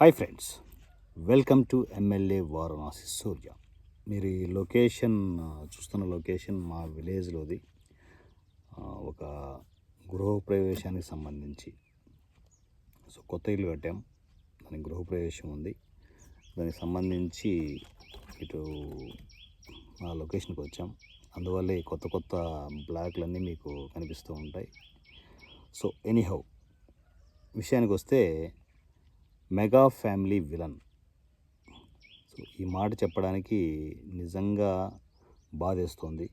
Hi friends welcome to MLA Varanasi Surya. మీరు ఈ location చూస్తున్న లొకేషన్ మా విలేజ్లోది. ఒక గృహప్రవేశానికి సంబంధించి. సో కొత్త ఇల్లు కట్టాం. దానికి గృహప్రవేశం ఉంది. దానికి సంబంధించి ఇటు ఆ లొకేషన్కి వచ్చాం. అందువల్లే కొత్త కొత్త బ్లాక్లన్నీ మీకు కనిపిస్తూ ఉంటాయి. సో ఎనీహౌ విషయానికి వస్తే మెగా ఫ్యామిలీ విలన్. సో ఈ మాట చెప్పడానికి నిజంగా బాధేస్తోంది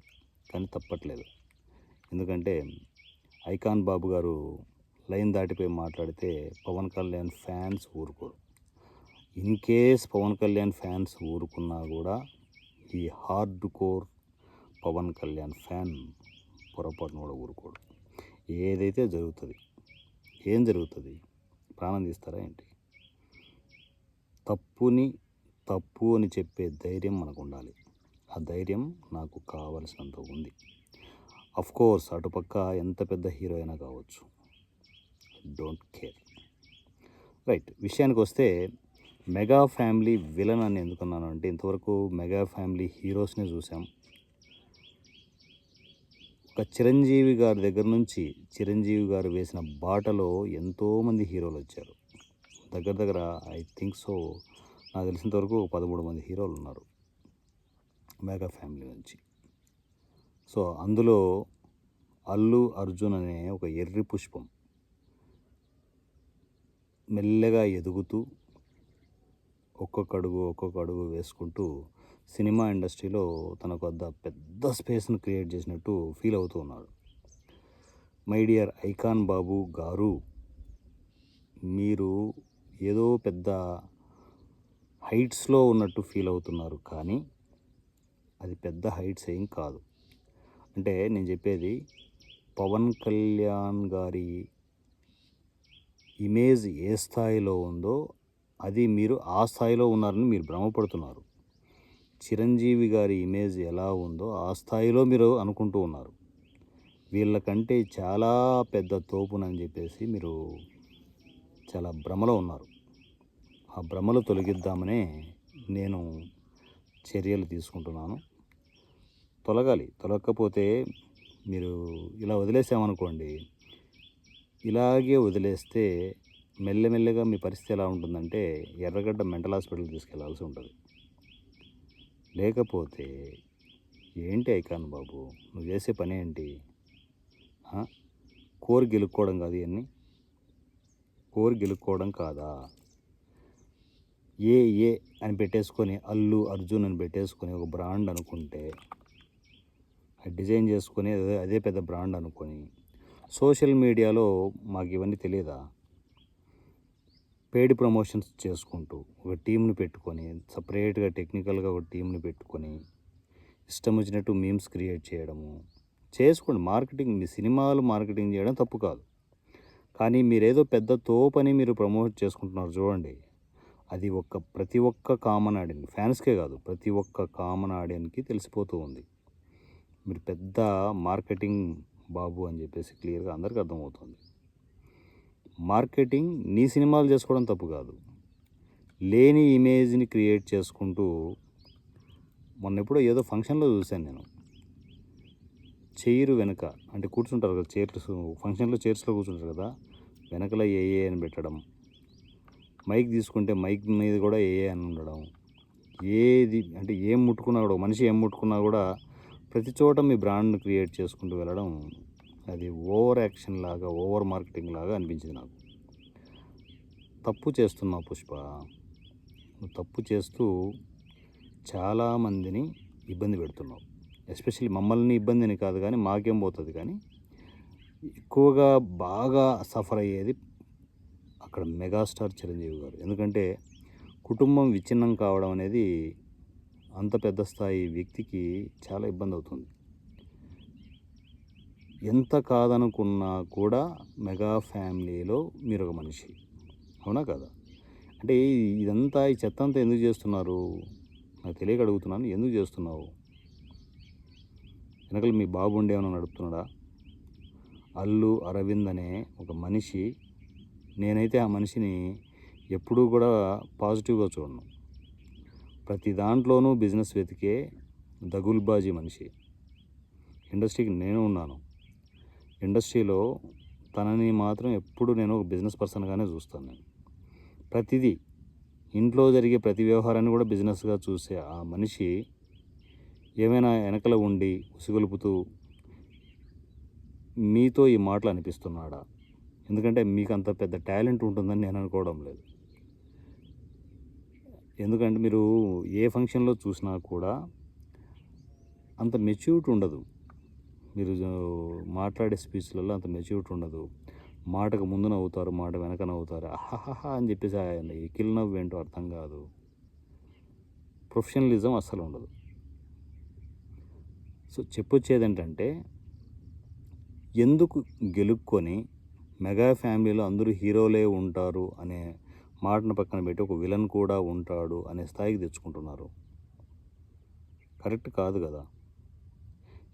కానీ తప్పట్లేదు. ఎందుకంటే ఐకాన్ బాబు గారు లైన్ దాటిపోయి మాట్లాడితే పవన్ కళ్యాణ్ ఫ్యాన్స్ ఊరుకోరు. In case Pawan Kalyan fans ఊరుకున్నా కూడా ఈ hard core Pawan Kalyan fan పొరపాటును కూడా ఊరుకోడు. ఏదైతే జరుగుతుంది ఏం జరుగుతుంది ప్రాణం తీస్తారా ఏంటి? తప్పుని తప్పు అని చెప్పే ధైర్యం మనకు ఉండాలి ఆ ధైర్యం నాకు కావలసినంత ఉంది. కోర్స్ అటుపక్క ఎంత పెద్ద హీరో అయినా కావచ్చు. డోంట్ కేర్ రైట్ విషయానికి వస్తే మెగా ఫ్యామిలీ విలన్ అని ఎందుకున్నాను అంటే ఇంతవరకు మెగా ఫ్యామిలీ హీరోస్ని చూసాం ఒక చిరంజీవి గారి దగ్గర నుంచి చిరంజీవి గారు వేసిన బాటలో ఎంతోమంది హీరోలు వచ్చారు. దగ్గర దగ్గర ఐ థింక్ సో నాకు తెలిసినంత వరకు పదమూడు మంది హీరోలు ఉన్నారు. మేఘా ఫ్యామిలీ నుంచి. సో అందులో అల్లు అర్జున్ అనే ఒక ఎర్రి పుష్పం మెల్లగా ఎదుగుతూ ఒక్కొక్క అడుగు ఒక్కొక్క అడుగు వేసుకుంటూ సినిమా ఇండస్ట్రీలో తనకు వద్ద పెద్ద స్పేస్ను క్రియేట్ చేసినట్టు ఫీల్ అవుతూ ఉన్నాడు. మై డియర్ ఐకాన్ బాబు గారు మీరు ఏదో పెద్ద హైట్స్లో ఉన్నట్టు ఫీల్ అవుతున్నారు. కానీ అది పెద్ద హైట్స్ ఏం కాదు. అంటే నేను చెప్పేది పవన్ కళ్యాణ్ గారి ఇమేజ్ ఏ స్థాయిలో ఉందో అది మీరు ఆ స్థాయిలో ఉన్నారని మీరు భ్రమపడుతున్నారు. చిరంజీవి గారి ఇమేజ్ ఎలా ఉందో ఆ స్థాయిలో మీరు అనుకుంటూ ఉన్నారు. వీళ్ళకంటే చాలా పెద్ద తోపునని చెప్పేసి మీరు చాలా భ్రమలో ఉన్నారు. ఆ భ్రమలు తొలగిద్దామనే నేను చర్యలు తీసుకుంటున్నాను. తొలగాలి. తొలగకపోతే మీరు ఇలా వదిలేసామనుకోండి ఇలాగే వదిలేస్తే మెల్లమెల్లగా మీ పరిస్థితి ఎలా ఉంటుందంటే ఎర్రగడ్డ మెంటల్ హాస్పిటల్ తీసుకెళ్ళాల్సి ఉంటుంది. లేకపోతే ఏంటి ఐకాన్ బాబు? నువ్వు చేసే పని ఏంటి? కోరి గెలుక్కోవడం కాదు ఇవన్నీ కోరి గెలుక్కోవడం కాదా? ఏ ఏ అని పెట్టేసుకొని అల్లు అర్జున్ అని పెట్టేసుకొని ఒక బ్రాండ్ అనుకుంటే అది డిజైన్ చేసుకొని అదే అదే పెద్ద బ్రాండ్ అనుకొని సోషల్ మీడియాలో మాకు ఇవన్నీ తెలియదా పెయిడ్ ప్రమోషన్స్ చేసుకుంటూ ఒక టీంని పెట్టుకొని సపరేట్గా టెక్నికల్గా ఒక టీంని పెట్టుకొని ఇష్టం వచ్చినట్టు మీమ్స్ క్రియేట్ చేయడము. చేసుకోండి మార్కెటింగ్ మీ సినిమాలు మార్కెటింగ్ చేయడం తప్పు కాదు. కానీ మీరేదో పెద్ద తోపని మీరు ప్రమోట్ చేసుకుంటున్నారు చూడండి. అది ఒక్క ప్రతి ఒక్క కామన్ ఆడియన్ ఫ్యాన్స్కే కాదు ప్రతి ఒక్క కామన్ ఆడియన్కి తెలిసిపోతూ ఉంది. మీరు పెద్ద మార్కెటింగ్ బాబు అని చెప్పేసి క్లియర్గా అందరికీ అర్థమవుతుంది. మార్కెటింగ్ నీ సినిమాలు చేసుకోవడం తప్పు కాదు. లేని ఇమేజ్ని క్రియేట్ చేసుకుంటూ మొన్న ఎప్పుడో ఏదో ఫంక్షన్లో చూశాను నేను. చైరు వెనక అంటే కూర్చుంటారు కదా చైర్స్ ఫంక్షన్లో చైర్స్లో కూర్చుంటారు కదా వెనకల ఏఏ అని పెట్టడం మైక్ తీసుకుంటే మైక్ మీద కూడా ఏఏ అని ఉండడం. ఏది అంటే ఏం ముట్టుకున్నా కూడా మనిషి ఏం ముట్టుకున్నా కూడా ప్రతి చోట మీ బ్రాండ్ని క్రియేట్ చేసుకుంటూ వెళ్ళడం అది ఓవర్ యాక్షన్ లాగా ఓవర్ మార్కెటింగ్ లాగా అనిపించింది నాకు. తప్పు చేస్తున్నావు పుష్ప. నువ్వు తప్పు చేస్తూ చాలామందిని ఇబ్బంది పెడుతున్నావు. ఎస్పెషల్లీ మమ్మల్ని ఇబ్బందిని కాదు కానీ మాకేం పోతుంది కానీ ఎక్కువగా బాగా సఫర్ అయ్యేది అక్కడ మెగాస్టార్ చిరంజీవి గారు. ఎందుకంటే కుటుంబం విచ్ఛిన్నం కావడం అనేది అంత పెద్ద స్థాయి వ్యక్తికి చాలా ఇబ్బంది అవుతుంది. ఎంత కాదనుకున్నా కూడా మెగా ఫ్యామిలీలో మీరు ఒక మనిషి. అవునా కదా? అంటే ఇదంతా ఈ చెత్త అంతా ఎందుకు చేస్తున్నారు? నాకు తెలియక అడుగుతున్నాను ఎందుకు చేస్తున్నావు? వెనకలు మీ బాబు ఉండేమన్నా నడుపుతున్నాడా? అల్లు అరవింద్ అనే ఒక మనిషి నేనైతే ఆ మనిషిని ఎప్పుడూ కూడా పాజిటివ్గా చూడను. ప్రతి దాంట్లోనూ బిజినెస్ వెతికే దగుల్బాజీ మనిషి. ఇండస్ట్రీకి నేను ఉన్నాను. ఇండస్ట్రీలో తనని మాత్రం ఎప్పుడు నేను ఒక బిజినెస్ పర్సన్గానే చూస్తాను నేను. ప్రతిదీ ఇంట్లో జరిగే ప్రతి వ్యవహారాన్ని కూడా బిజినెస్గా చూసే ఆ మనిషి ఏమైనా వెనకల ఉండి ఉసిగొలుపుతూ మీతో ఈ మాటలు అనిపిస్తున్నాడా? ఎందుకంటే మీకు అంత పెద్ద టాలెంట్ ఉంటుందని నేను అనుకోవడం లేదు. ఎందుకంటే మీరు ఏ ఫంక్షన్లో చూసినా కూడా అంత మెచ్యూరిటీ ఉండదు. మీరు మాట్లాడే స్పీచ్లలో అంత మెచ్యూరిటీ ఉండదు. మాటకు ముందు నవ్వుతారు మాట వెనక నవ్వుతారు. అహహహ అని చెప్పేసి ఆయన ఎకిల్ నవ్వు ఏంటో అర్థం కాదు. ప్రొఫెషనలిజం అస్సలు ఉండదు. సో చెప్పొచ్చేది ఏంటంటే ఎందుకు గెలుక్కొని మెగా ఫ్యామిలీలో అందరూ హీరోలే ఉంటారు అనే మాటను పక్కన పెట్టి ఒక విలన్ కూడా ఉంటాడు అనే స్థాయికి తెచ్చుకుంటున్నారు. కరెక్ట్ కాదు కదా?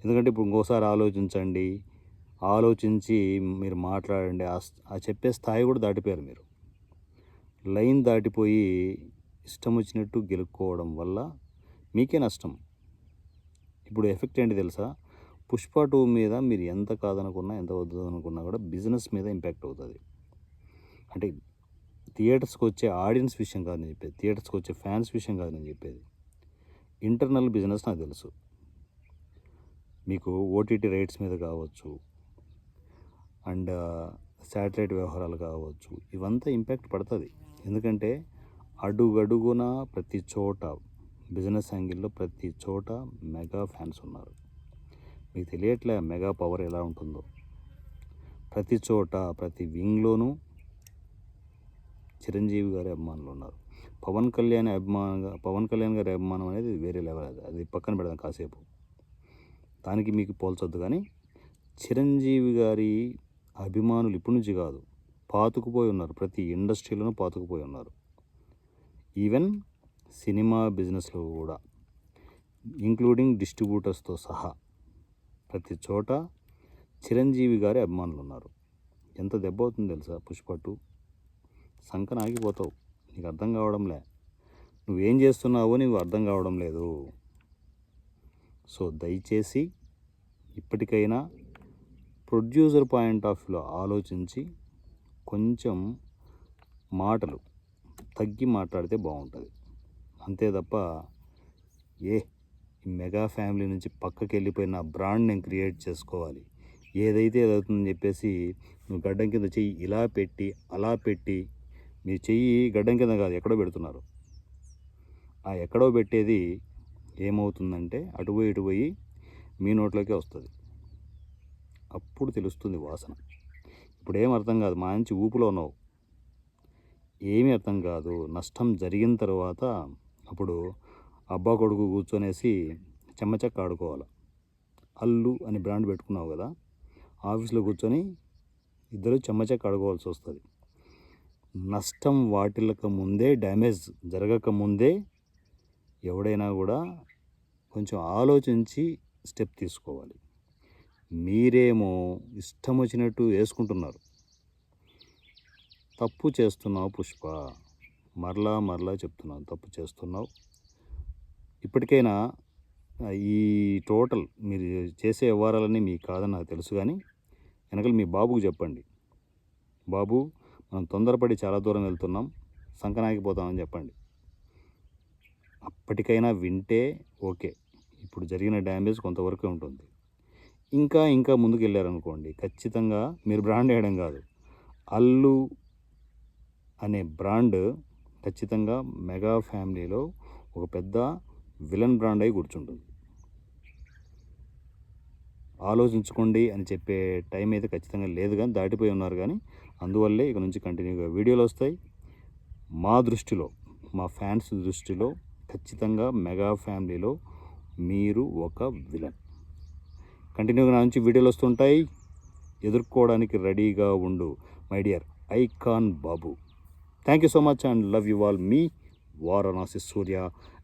ఎందుకంటే ఇప్పుడు ఇంకోసారి ఆలోచించండి. ఆలోచించి మీరు మాట్లాడండి. ఆ చెప్పే స్థాయి కూడా దాటిపోయారు మీరు. లైన్ దాటిపోయి ఇష్టం వచ్చినట్టు గెలుక్కోవడం వల్ల మీకే నష్టం. ఇప్పుడు ఎఫెక్ట్ ఏంటి తెలుసా? పుష్ప టూ మీద మీరు ఎంత కాదనుకున్నా ఎంత వద్దు అనుకున్నా కూడా బిజినెస్ మీద ఇంపాక్ట్ అవుతుంది. అంటే థియేటర్స్కి వచ్చే ఆడియన్స్ విషయం కాదు నేను చెప్పేది. థియేటర్స్కి వచ్చే ఫ్యాన్స్ విషయం కాదు నేను చెప్పేది. ఇంటర్నల్ బిజినెస్ నాకు తెలుసు. మీకు ఓటీటీ రైట్స్ మీద కావచ్చు అండ్ శాటిలైట్ వ్యవహారాలు కావచ్చు ఇవంతా ఇంపాక్ట్ పడుతుంది. ఎందుకంటే అడుగడుగున ప్రతి చోట బిజినెస్ యాంగిల్లో ప్రతి చోట మెగా ఫ్యాన్స్ ఉన్నారు. మీకు తెలియట్లే మెగా పవర్ ఎలా ఉంటుందో. ప్రతి చోట ప్రతి వింగ్లోనూ చిరంజీవి గారి అభిమానులు ఉన్నారు. పవన్ కళ్యాణ్ అభిమానంగా పవన్ కళ్యాణ్ గారి అభిమానం అనేది వేరే లెవెల్ అది. అది పక్కన పెడదాం కాసేపు. దానికి మీకు పోల్చొద్దు కానీ చిరంజీవి గారి అభిమానులు ఇప్పటి నుంచి కాదు పాతుకుపోయి ఉన్నారు. ప్రతి ఇండస్ట్రీలోనూ పాతుకుపోయి ఉన్నారు. ఈవెన్ సినిమా బిజినెస్లో కూడా ఇంక్లూడింగ్ డిస్ట్రిబ్యూటర్స్తో సహా. ప్రతి చోట చిరంజీవి గారి అభిమానులు ఉన్నారు ఎంత దెబ్బ అవుతుంది తెలుసా పుష్పట్టు? సంకన ఆగిపోతావు. నీకు అర్థం కావడంలే. నువ్వేం చేస్తున్నావో నీకు అర్థం కావడం లేదు. సో దయచేసి ఇప్పటికైనా ప్రొడ్యూసర్ పాయింట్ ఆఫ్ వ్యూలో ఆలోచించి కొంచెం మాటలు తగ్గి మాట్లాడితే బాగుంటుంది. అంతే తప్ప ఏ మెగా ఫ్యామిలీ నుంచి పక్కకి వెళ్ళిపోయిన బ్రాండ్ నేను క్రియేట్ చేసుకోవాలి. ఏదైతే ఏదవుతుందని చెప్పేసి నువ్వు గడ్డం కింద చెయ్యి ఇలా పెట్టి అలా పెట్టి మీ చెయ్యి గడ్డం కింద కాదు ఎక్కడో పెడుతున్నారు. ఆ ఎక్కడో పెట్టేది ఏమవుతుందంటే అటు పోయి ఇటు పోయి మీ నోట్లోకే వస్తుంది. అప్పుడు తెలుస్తుంది వాసన. ఇప్పుడు ఏం అర్థం కాదు మంచి ఊపులో ఉన్నావు. ఏమీ అర్థం కాదు నష్టం జరిగిన తర్వాత అప్పుడు అబ్బా కొడుకు కూర్చొనేసి చెమ్మచెక్క ఆడుకోవాలి. అల్లు అని బ్రాండ్ పెట్టుకున్నావు కదా ఆఫీస్లో కూర్చొని ఇద్దరు చెమ్మచెక్క ఆడుకోవాల్సి వస్తుంది. నష్టం వాటిల్లక ముందే డ్యామేజ్ జరగక ముందే ఎవడైనా కూడా కొంచెం ఆలోచించి స్టెప్ తీసుకోవాలి. మీరేమో ఇష్టం వచ్చినట్టు వేసుకుంటున్నారు. తప్పు చేస్తున్నావు పుష్ప. మరలా మరలా చెప్తున్నాను తప్పు చేస్తున్నావు. ఇప్పటికైనా ఈ టోటల్ మీరు చేసే వ్యవహారాలన్నీ మీకు కాదని నాకు తెలుసు కానీ వెనకలు మీ బాబుకు చెప్పండి. బాబు మనం తొందరపడి చాలా దూరం వెళ్తున్నాం సంకనాగిపోతామని చెప్పండి. అప్పటికైనా వింటే ఓకే. ఇప్పుడు జరిగిన డ్యామేజ్ కొంతవరకు ఉంటుంది. ఇంకా ఇంకా ముందుకు వెళ్ళారనుకోండి ఖచ్చితంగా మీరు బ్రాండ్ వేయడం కాదు. అల్లు అనే బ్రాండ్ ఖచ్చితంగా మెగా ఫ్యామిలీలో ఒక పెద్ద విలన్ బ్రాండ్ అయి కూర్చుంటుంది. ఆలోచించుకోండి అని చెప్పే టైం అయితే ఖచ్చితంగా లేదు కానీ దాటిపోయి ఉన్నారు కానీ అందువల్లే ఇక నుంచి కంటిన్యూగా వీడియోలు వస్తాయి. మా దృష్టిలో మా ఫ్యాన్స్ దృష్టిలో ఖచ్చితంగా మెగా ఫ్యామిలీలో మీరు ఒక విలన్. కంటిన్యూగా నా నుంచి వీడియోలు వస్తుంటాయి ఎదుర్కోవడానికి రెడీగా ఉండు. My dear icon Babu thank you so much and love you all me Varanasi Surya